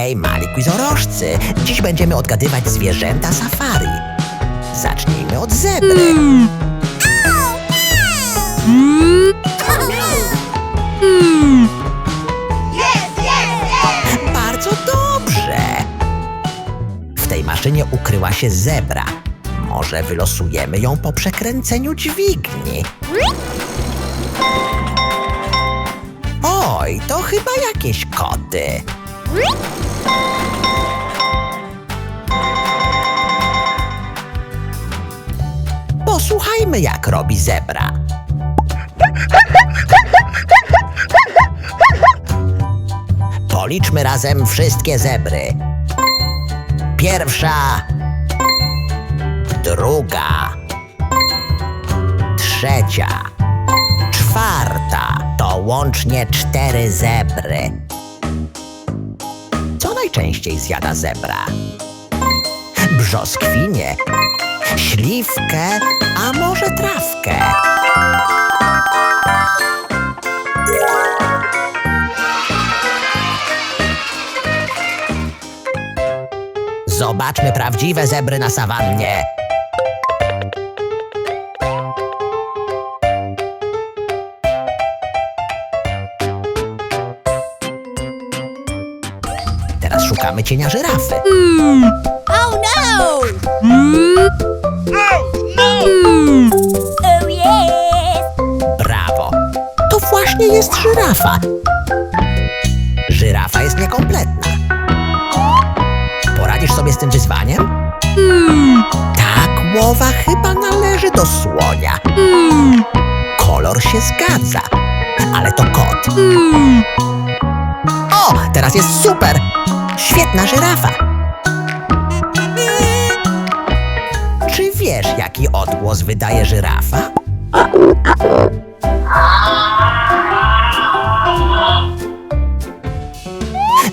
Hej, mali quizorożcy! Dziś będziemy odgadywać zwierzęta safari. Zacznijmy od zebry. Bardzo dobrze. W tej maszynie ukryła się zebra. Może wylosujemy ją po przekręceniu dźwigni. Oj, to chyba jakieś koty. Posłuchajmy, jak robi zebra. Policzmy razem wszystkie zebry. Pierwsza, druga, trzecia, czwarta. To łącznie cztery zebry. Najczęściej zjada zebra? Brzoskwinie, śliwkę, a może trawkę? Zobaczmy prawdziwe zebry na sawannie. Szukamy cienia żyrafy. Oh no! Oh yes! Brawo! To właśnie jest żyrafa. Żyrafa jest niekompletna. Poradzisz sobie z tym wyzwaniem? Tak, łowa chyba należy do słonia. Kolor się zgadza, ale to kot. O, teraz jest super! Świetna żyrafa. Czy wiesz, jaki odgłos wydaje żyrafa?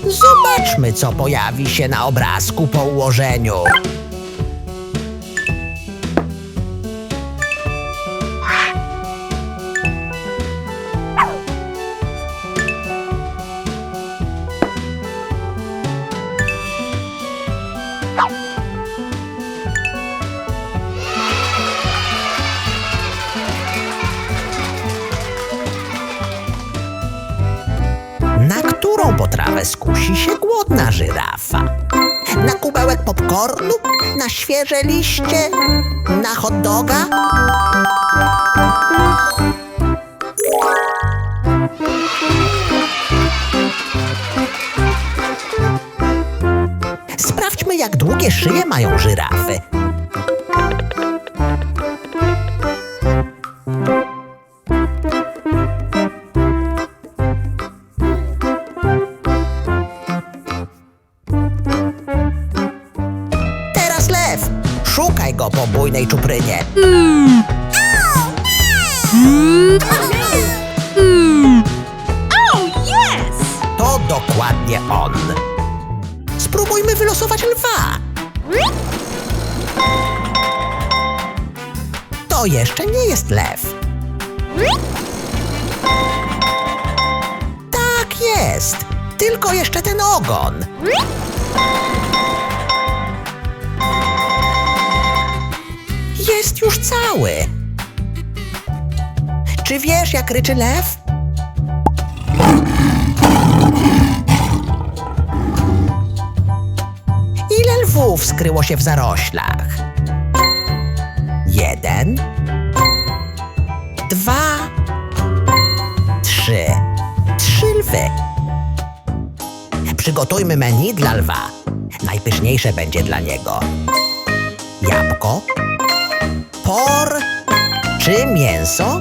Zobaczmy, co pojawi się na obrazku po ułożeniu. Potrawę skusi się głodna żyrafa? Na kubełek popcornu? Na świeże liście? Na hot doga? Sprawdźmy, jak długie szyje mają żyrafy. Lwa. To jeszcze nie jest lew. Tak jest. Tylko jeszcze ten ogon. Jest już cały. Czy wiesz, jak ryczy lew? Skryło się w zaroślach? Jeden, dwa, trzy. Trzy lwy. Przygotujmy menu dla lwa. Najpyszniejsze będzie dla niego. Jabłko, por czy mięso?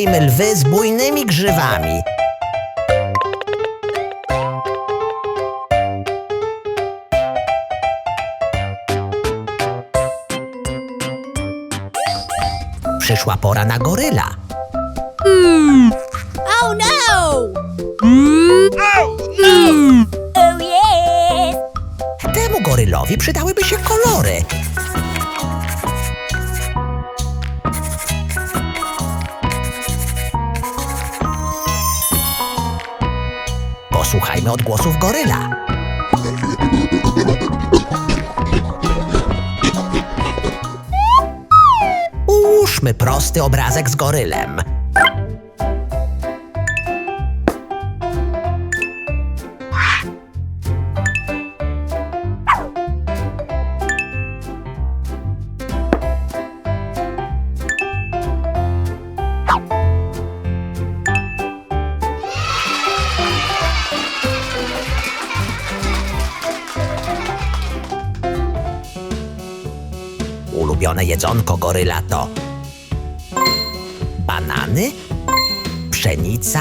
Obejrzyjmy lwy z bujnymi grzywami. Przyszła pora na goryla. Oh no! Oh yes! Temu gorylowi przydałyby się kolory. Posłuchajmy odgłosów goryla. Ułóżmy prosty obrazek z gorylem. Ulubione jedzonko goryla to banany, pszenica,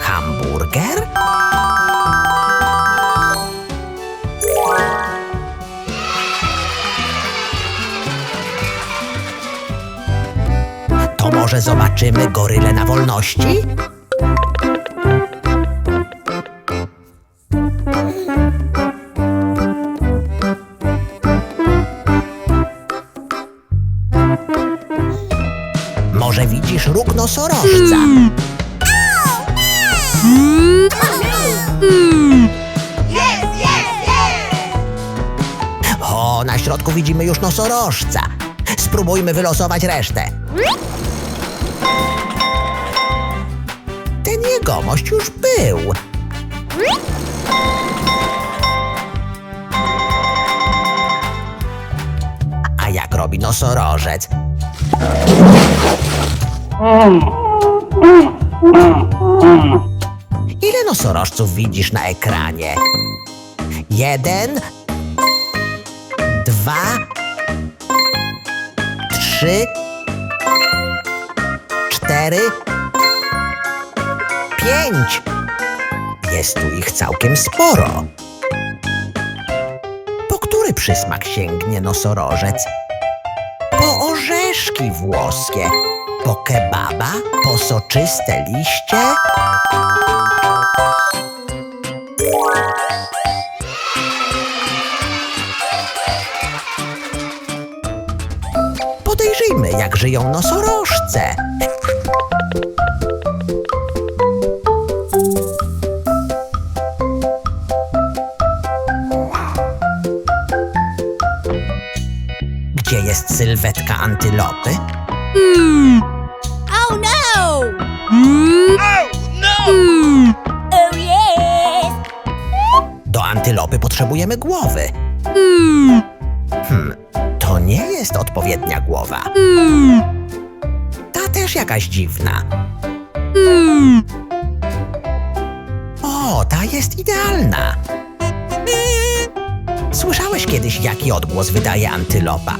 hamburger. To może zobaczymy goryle na wolności? Widzisz róg nosorożca? O, na środku widzimy już nosorożca. Spróbujmy wylosować resztę. Ten jegomość już był. A jak robi nosorożec? Ile nosorożców widzisz na ekranie? Jeden, dwa, trzy, cztery, pięć. Jest tu ich całkiem sporo. Po który przysmak sięgnie nosorożec? Po orzeszki włoskie, po kebaba, po soczyste liście. Podejrzyjmy, jak żyją nosorożce. Gdzie jest sylwetka antylopy? No! Oh no! Oh yes! Do antylopy potrzebujemy głowy. Hmm, to nie jest odpowiednia głowa. Ta też jakaś dziwna. O, ta jest idealna. Słyszałeś kiedyś, jaki odgłos wydaje antylopa?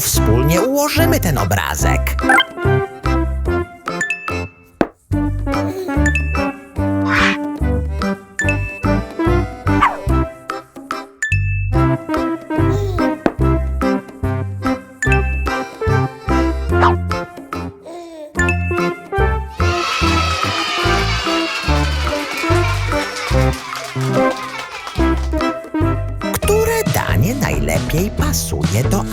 Wspólnie ułożymy ten obrazek. Które danie najlepiej pasuje do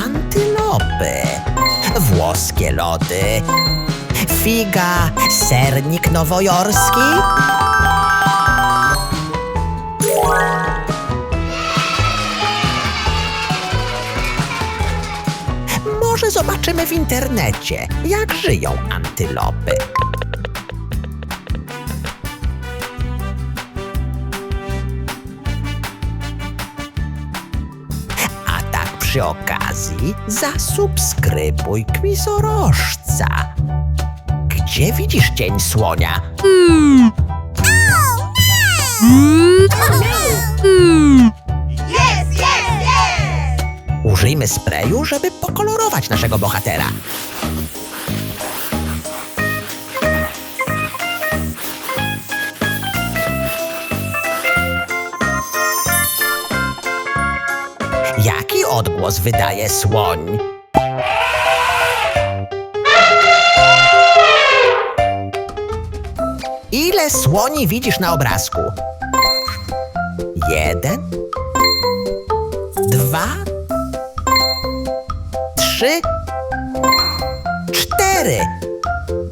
Włoskie lody, figa, sernik nowojorski? Może zobaczymy w internecie, jak żyją antylopy. Przy okazji zasubskrybuj Kwizorożca. Gdzie widzisz cień słonia? Yes! Użyjmy sprayu, żeby pokolorować naszego bohatera. Odgłos wydaje słoń? Ile słoni widzisz na obrazku? Jeden, dwa, trzy, cztery.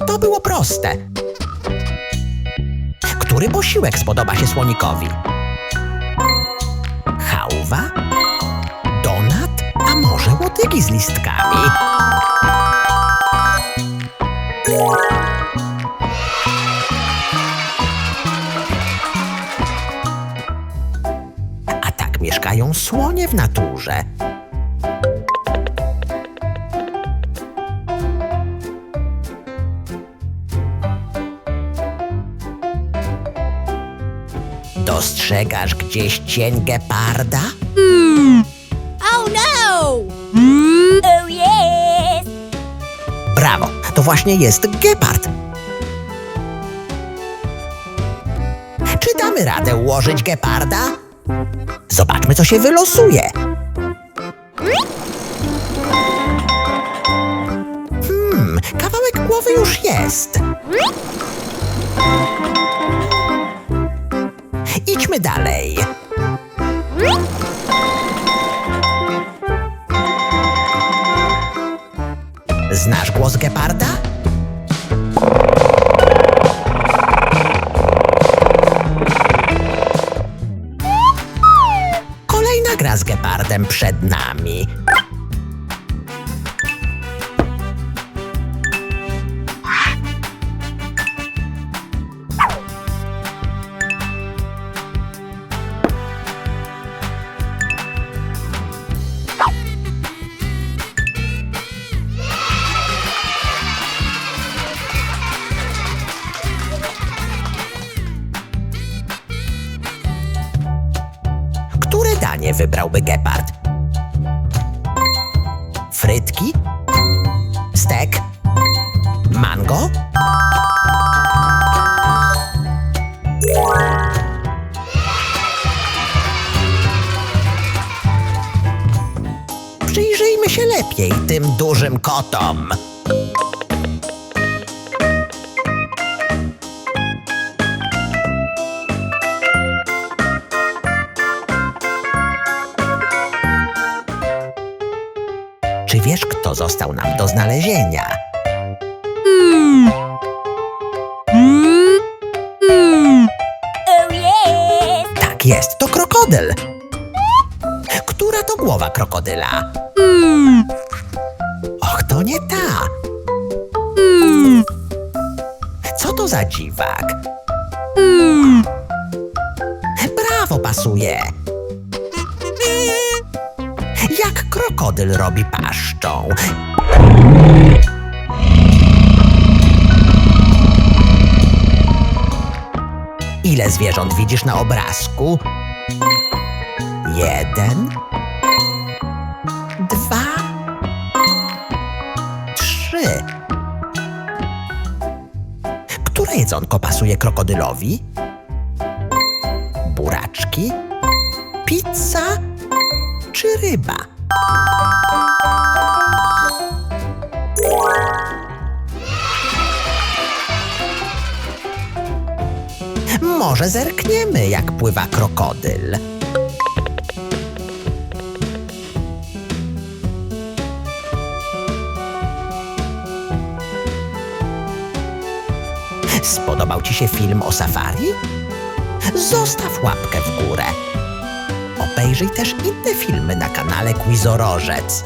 To było proste. Który posiłek spodoba się słonikowi? Chałwa? Łodygi z listkami? A tak mieszkają słonie w naturze. Dostrzegasz gdzieś cień geparda? Oh właśnie jest gepard. Czy damy radę ułożyć geparda? Zobaczmy, co się wylosuje. Hmm, kawałek głowy już jest. Idźmy dalej. Znasz głos geparda? Kolejna gra z gepardem przed nami. Wybrałby gepard? Frytki? Stek? Mango? Przyjrzyjmy się lepiej tym dużym kotom. Kto został nam do znalezienia? Oh yes! Tak jest, to krokodyl. Która to głowa krokodyla? Och, to nie ta. Co to za dziwak? Brawo, pasuje. Krokodyl robi paszczą. Ile zwierząt widzisz na obrazku? Jeden, dwa, trzy. Które jedzonko pasuje krokodylowi? Buraczki, pizza czy ryba? Może zerkniemy, jak pływa krokodyl. Spodobał Ci się film o safari? Zostaw łapkę w górę. Obejrzyj też inne filmy na kanale Quizorożec.